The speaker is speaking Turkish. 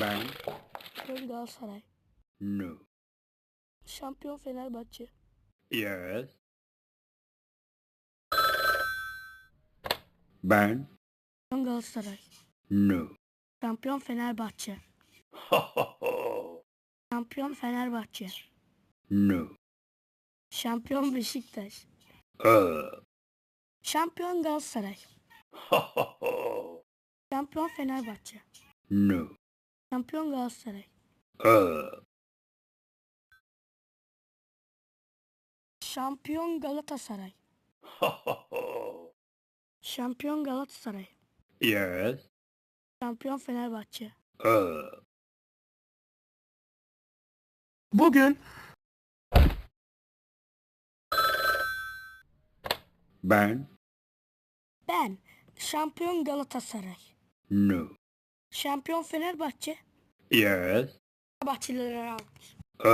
Ben. Şampiyon Galatasaray. No. Şampiyon Fenerbahçe. Yes. Ben. Şampiyon Galatasaray. No. Şampiyon Fenerbahçe. Şampiyon Fenerbahçe. No. Şampiyon Beşiktaş. Uh. Şampiyon Galatasaray. Şampiyon Fenerbahçe. No. Şampiyon Galatasaray. Uh. Şampiyon Galatasaray. Şampiyon Galatasaray. Yes. Şampiyon Fenerbahçe. Uh. Bugün Ben. ben şampiyon Galatasaray. No. Şampiyon Fenerbahçe. Yes. Fenerbahçelilere almış. Uh.